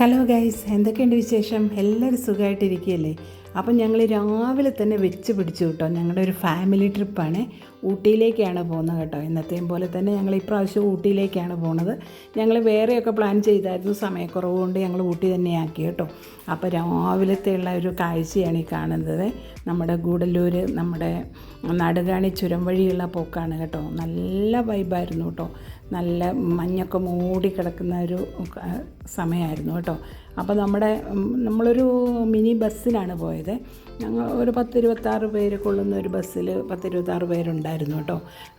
Hello guys എന്തൊക്കെയുണ്ട് വിശേഷം? എല്ലാവരും സുഖമായിട്ടിരിക്കുകയല്ലേ? അപ്പം ഞങ്ങൾ രാവിലെ തന്നെ വെച്ച് പിടിച്ചു കേട്ടോ. ഞങ്ങളുടെ ഒരു ഫാമിലി ട്രിപ്പാണ് ഊട്ടിയിലേക്കാണ് പോകുന്നത് കേട്ടോ. ഇന്നത്തെയും പോലെ തന്നെ ഞങ്ങൾ ഇപ്രാവശ്യം ഊട്ടിയിലേക്കാണ് പോണത് ഞങ്ങൾ വേറെയൊക്കെ പ്ലാൻ ചെയ്തായിരുന്നു. സമയക്കുറവ് കൊണ്ട് ഞങ്ങൾ ഊട്ടി തന്നെ ആക്കി കേട്ടോ. അപ്പോൾ രാവിലത്തെ ഉള്ള ഒരു കാഴ്ചയാണ് ഈ കാണുന്നത്. നമ്മുടെ ഗൂഡല്ലൂർ നമ്മുടെ നടുകാണി ചുരം വഴിയുള്ള പോക്കാണ് കേട്ടോ. നല്ല വൈബായിരുന്നു കേട്ടോ. നല്ല മഞ്ഞൊക്കെ മൂടി കിടക്കുന്ന ഒരു സമയമായിരുന്നു കേട്ടോ. അപ്പോൾ നമ്മുടെ നമ്മളൊരു മിനി ബസ്സിലാണ് പോയത്. ഞങ്ങൾ ഒരു പത്ത് ഇരുപത്താറ് പേര് കൊള്ളുന്ന ഒരു ബസ്സിൽ പത്ത് ഇരുപത്താറ് പേരുണ്ടായിരുന്നു കേട്ടോ.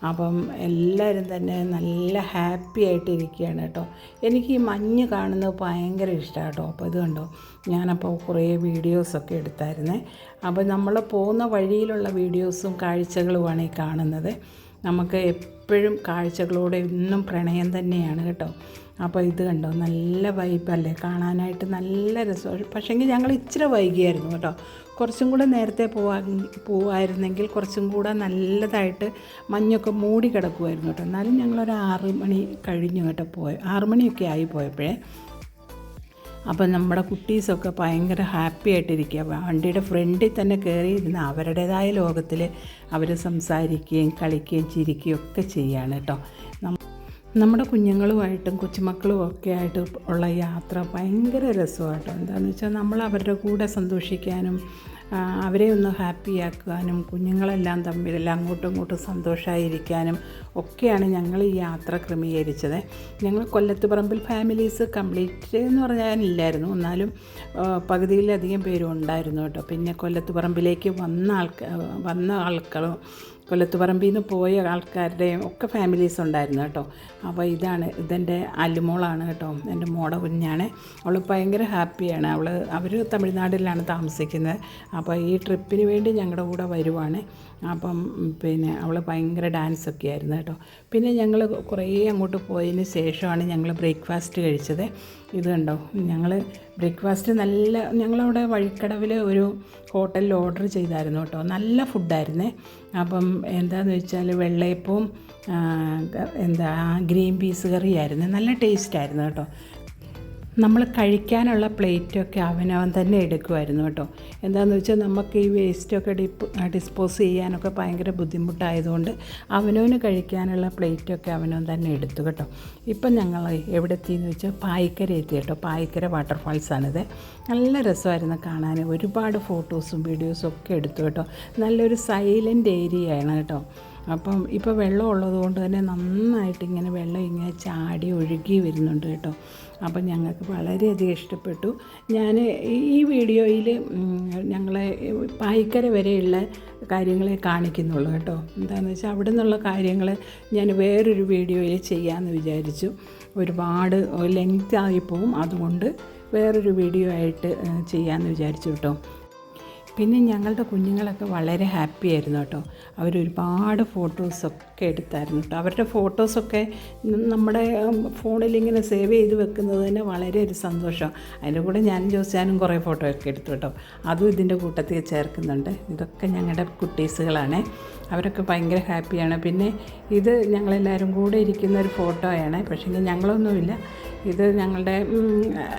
അപ്പം എല്ലാവരും തന്നെ നല്ല ഹാപ്പി ആയിട്ട് ഇരിക്കുകയാണ് കേട്ടോ. എനിക്ക് ഈ മഞ്ഞ് കാണുന്നത് ഭയങ്കര ഇഷ്ടമാണ് കേട്ടോ. അപ്പോൾ ഇത് കണ്ടോ? ഞാനപ്പോൾ കുറേ വീഡിയോസൊക്കെ എടുത്തായിരുന്നേ. അപ്പോൾ നമ്മൾ പോകുന്ന വഴിയിലുള്ള വീഡിയോസും കാഴ്ചകളുമാണ് ഈ കാണുന്നത്. നമുക്ക് എപ്പോഴും കാഴ്ചകളോടെ എന്നും പ്രണയം തന്നെയാണ് കേട്ടോ. അപ്പോൾ ഇത് കണ്ടോ? നല്ല വൈബല്ലേ കാണാനായിട്ട് നല്ല രസമാണ് പക്ഷേങ്കിൽ ഞങ്ങൾ ഇച്ചിരി വൈകിയായിരുന്നു കേട്ടോ. കുറച്ചും കൂടെ നേരത്തെ പോവാ പോവായിരുന്നെങ്കിൽ കുറച്ചും കൂടെ നല്ലതായിട്ട് മഞ്ഞൊക്കെ മൂടി കിടക്കുമായിരുന്നു കേട്ടോ. എന്നാലും ഞങ്ങളൊരു ആറ് മണി കഴിഞ്ഞു കേട്ടോ പോയ ആറ് മണിയൊക്കെ ആയി പോയപ്പോഴേ. അപ്പം നമ്മുടെ കുട്ടീസൊക്കെ ഭയങ്കര ഹാപ്പി ആയിട്ടിരിക്കുക. വണ്ടിയുടെ ഫ്രണ്ടിൽ തന്നെ കയറിയിരുന്ന അവരുടേതായ ലോകത്തിൽ അവർ സംസാരിക്കുകയും കളിക്കുകയും ചിരിക്കുകയും ഒക്കെ ചെയ്യുകയാണ് കേട്ടോ. നമ്മുടെ കുഞ്ഞുങ്ങളുമായിട്ടും കൊച്ചുമക്കളും ഒക്കെ ആയിട്ട് ഉള്ള യാത്ര ഭയങ്കര രസമാണ് കേട്ടോ എന്താണെന്ന് വെച്ചാൽ നമ്മൾ അവരുടെ കൂടെ സന്തോഷിക്കാനും അവരെ ഒന്ന് ഹാപ്പിയാക്കാനും കുഞ്ഞുങ്ങളെല്ലാം തമ്മിൽ അങ്ങോട്ടും ഇങ്ങോട്ടും സന്തോഷമായിരിക്കാനും ഒക്കെയാണ് ഞങ്ങൾ ഈ യാത്ര ക്രമീകരിച്ചത്. ഞങ്ങൾ കൊല്ലത്ത് പറമ്പിൽ ഫാമിലീസ് കംപ്ലീറ്റ് എന്ന് പറഞ്ഞാൽ ഇല്ലായിരുന്നു എന്നാലും പകുതിയിലധികം പേരും ഉണ്ടായിരുന്നു കേട്ടോ. പിന്നെ കൊല്ലത്ത് പറമ്പിലേക്ക് വന്ന ആൾക്കാർ വന്ന ആൾക്കാരും കൊല്ലത്തുപറമ്പിൽ നിന്ന് പോയ ആൾക്കാരുടെയും ഒക്കെ ഫാമിലീസ് ഉണ്ടായിരുന്നു കേട്ടോ. അപ്പോൾ ഇതാണ് ഇതെന്റെ അലുമോളാണ് കേട്ടോ. എന്റെ മോടെ കുഞ്ഞാണ്. അവൾ ഭയങ്കര ഹാപ്പിയാണ്. അവൾ അവർ തമിഴ്നാട്ടിലാണ് താമസിക്കുന്നത്. അപ്പോൾ ഈ ട്രിപ്പിന് വേണ്ടി ഞങ്ങളുടെ കൂടെ വരുവാണ്. അപ്പം പിന്നെ അവൾ ഭയങ്കര ഡാൻസൊക്കെ ആയിരുന്നു കേട്ടോ. പിന്നെ ഞങ്ങൾ കുറേ അങ്ങോട്ട് പോയതിന് ശേഷമാണ് ഞങ്ങൾ ബ്രേക്ക്ഫാസ്റ്റ് കഴിച്ചത്. ഇത് കണ്ടോ? ഞങ്ങൾ ബ്രേക്ക്ഫാസ്റ്റ് നല്ല ഞങ്ങളവിടെ വഴിക്കടവിൽ ഒരു ഹോട്ടലിൽ ഓർഡർ ചെയ്തായിരുന്നു കേട്ടോ. നല്ല ഫുഡായിരുന്നേ അപ്പം എന്താണെന്ന് വെച്ചാൽ വെള്ളയപ്പവും എന്താ ഗ്രീൻ പീസ് കറിയായിരുന്നു. നല്ല ടേസ്റ്റായിരുന്നു കേട്ടോ. നമ്മൾ കഴിക്കാനുള്ള പ്ലേറ്റൊക്കെ അവനവൻ തന്നെ എടുക്കുമായിരുന്നു കേട്ടോ. എന്താണെന്ന് വെച്ചാൽ നമുക്ക് ഈ വേസ്റ്റൊക്കെ ഡിപ്പ് ഡിസ്പോസ് ചെയ്യാനൊക്കെ ഭയങ്കര ബുദ്ധിമുട്ടായതുകൊണ്ട് അവനവന് കഴിക്കാനുള്ള പ്ലേറ്റൊക്കെ അവനവൻ തന്നെ എടുത്തു കേട്ടോ. ഇപ്പം ഞങ്ങൾ എവിടെ എത്തിയെന്ന് വെച്ചാൽ പായിക്കര എത്തി കേട്ടോ. പായിക്കര വാട്ടർഫാൾസാണിത്. നല്ല രസമായിരുന്നു കാണാൻ ഒരുപാട് ഫോട്ടോസും വീഡിയോസും ഒക്കെ എടുത്തു കേട്ടോ. നല്ലൊരു സൈലന്റ് ഏരിയയാണ് കേട്ടോ. അപ്പം ഇപ്പോൾ വെള്ളം ഉള്ളത് കൊണ്ട് തന്നെ നന്നായിട്ട് ഇങ്ങനെ വെള്ളം ഇങ്ങനെ ചാടി ഒഴുകി വരുന്നുണ്ട് കേട്ടോ. അപ്പം ഞങ്ങൾക്ക് വളരെയധികം ഇഷ്ടപ്പെട്ടു. ഞാൻ ഈ വീഡിയോയിൽ ഞങ്ങളെ പായിക്കര വരെയുള്ള കാര്യങ്ങളെ കാണിക്കുന്നുള്ളൂ കേട്ടോ. എന്താണെന്ന് വെച്ചാൽ അവിടെ നിന്നുള്ള കാര്യങ്ങൾ ഞാൻ വേറൊരു വീഡിയോയിൽ ചെയ്യാമെന്ന് വിചാരിച്ചു. ഒരുപാട് ലെങ്ത് ആയിപ്പോവും അതുകൊണ്ട് വേറൊരു വീഡിയോ ആയിട്ട് ചെയ്യാമെന്ന് വിചാരിച്ചു കേട്ടോ. പിന്നെ ഞങ്ങളുടെ കുഞ്ഞുങ്ങളൊക്കെ വളരെ ഹാപ്പി ആയിരുന്നു കേട്ടോ. അവരൊരുപാട് ഫോട്ടോസൊക്കെ എടുത്തായിരുന്നു കേട്ടോ. അവരുടെ ഫോട്ടോസൊക്കെ നമ്മുടെ ഫോണിൽ ഇങ്ങനെ സേവ് ചെയ്ത് വെക്കുന്നത് തന്നെ വളരെ ഒരു സന്തോഷം. അതിന്റെ കൂടെ ഞാനും ജോസിയാനും കുറേ ഫോട്ടോ ഒക്കെ എടുത്തു കേട്ടോ. അതും ഇതിന്റെ കൂട്ടത്തിൽ ചേർക്കുന്നുണ്ട്. ഇതൊക്കെ ഞങ്ങളുടെ കുട്ടീസുകളാണ്. അവരൊക്കെ ഭയങ്കര ഹാപ്പിയാണ്. പിന്നെ ഇത് ഞങ്ങളെല്ലാവരും കൂടെ ഇരിക്കുന്ന ഒരു ഫോട്ടോയാണ്. പക്ഷേ ഞങ്ങളൊന്നുമില്ല. ഇത് ഞങ്ങളുടെ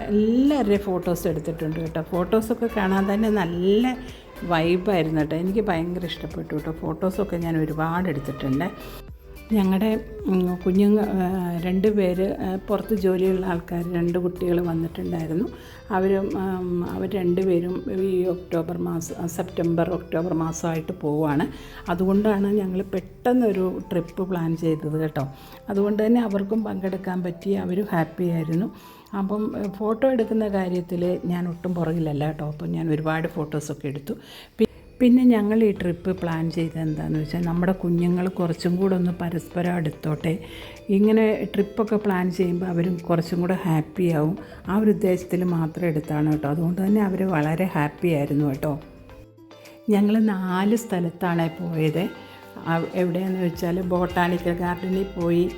എല്ലാവരുടെയും ഫോട്ടോസ് എടുത്തിട്ടുണ്ട് കേട്ടോ. ഫോട്ടോസൊക്കെ കാണാൻ തന്നെ നല്ല വൈബായിരുന്നു കേട്ടോ. എനിക്ക് ഭയങ്കര ഇഷ്ടപ്പെട്ടു കേട്ടോ. ഫോട്ടോസൊക്കെ ഞാൻ ഒരുപാട് എടുത്തിട്ടുണ്ട്. ഞങ്ങളുടെ കുഞ്ഞുങ്ങ ആ, രണ്ട് പേര് പുറത്ത് ജോലിയുള്ള ആൾക്കാർ രണ്ട് കുട്ടികൾ വന്നിട്ടുണ്ടായിരുന്നു. അവരും ആം, അവർ രണ്ടുപേരും ഈ ഒക്ടോബർ മാസം സെപ്റ്റംബർ ഒക്ടോബർ മാസമായിട്ട് പോവുകയാണ് അതുകൊണ്ടാണ് ഞങ്ങൾ പെട്ടെന്നൊരു ട്രിപ്പ് പ്ലാൻ ചെയ്തത് കേട്ടോ. അതുകൊണ്ട് തന്നെ അവർക്കും പങ്കെടുക്കാൻ പറ്റി അവരും ഹാപ്പി ആയിരുന്നു. അപ്പം ഫോട്ടോ എടുക്കുന്ന കാര്യത്തിൽ ഞാൻ ഒട്ടും പുറകിലല്ല കേട്ടോ. അപ്പം ഞാൻ ഒരുപാട് ഫോട്ടോസൊക്കെ എടുത്തു. പിന്നെ ഞങ്ങൾ ഈ ട്രിപ്പ് പ്ലാൻ ചെയ്തത് എന്താണെന്ന് വെച്ചാൽ നമ്മുടെ കുഞ്ഞുങ്ങൾ കുറച്ചും കൂടെ ഒന്ന് പരസ്പരം അടുത്തോട്ടെ. ഇങ്ങനെ ട്രിപ്പൊക്കെ പ്ലാൻ ചെയ്യുമ്പോൾ അവരും കുറച്ചും കൂടെ ഹാപ്പി ആവും. ആ ഒരു ഉദ്ദേശത്തിൽ മാത്രം എടുത്താണ് കേട്ടോ. അതുകൊണ്ട് തന്നെ അവർ വളരെ ഹാപ്പി ആയിരുന്നു കേട്ടോ. ഞങ്ങൾ നാല് സ്ഥലത്താണ് പോയത്. എവിടെയാണെന്ന് വെച്ചാൽ ബോട്ടാണിക്കൽ ഗാർഡനിൽ പോയി.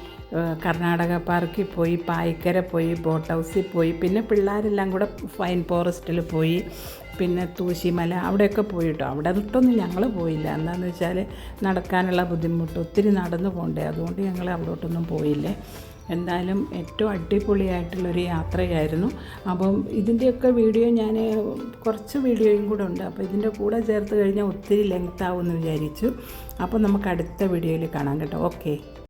കർണാടക പാർക്കിൽ പോയി പായിക്കര പോയി ബോട്ട് ഹൗസിൽ പോയി പിന്നെ പിള്ളേരെല്ലാം കൂടെ ഫൈൻ ഫോറസ്റ്റിൽ പോയി പിന്നെ തൂശിമല അവിടെയൊക്കെ പോയി കേട്ടോ അവിടെ തൊട്ടൊന്നും ഞങ്ങൾ പോയില്ല. എന്താണെന്ന് വെച്ചാൽ നടക്കാനുള്ള ബുദ്ധിമുട്ട് ഒത്തിരി നടന്നു പോകണ്ടേ അതുകൊണ്ട് ഞങ്ങൾ അവിടോട്ടൊന്നും പോയില്ലേ. എന്തായാലും ഏറ്റവും അടിപൊളിയായിട്ടുള്ളൊരു യാത്രയായിരുന്നു. അപ്പം ഇതിന്റെയൊക്കെ വീഡിയോ ഞാൻ കുറച്ച് വീഡിയോയും കൂടെ ഉണ്ട്. അപ്പോൾ ഇതിന്റെ കൂടെ ചേർത്ത് കഴിഞ്ഞാൽ ഒത്തിരി ലെങ്ത് ആവുമെന്ന് വിചാരിച്ചു. അപ്പോൾ നമുക്ക് അടുത്ത വീഡിയോയിൽ കാണാം കേട്ടോ. ഓക്കെ.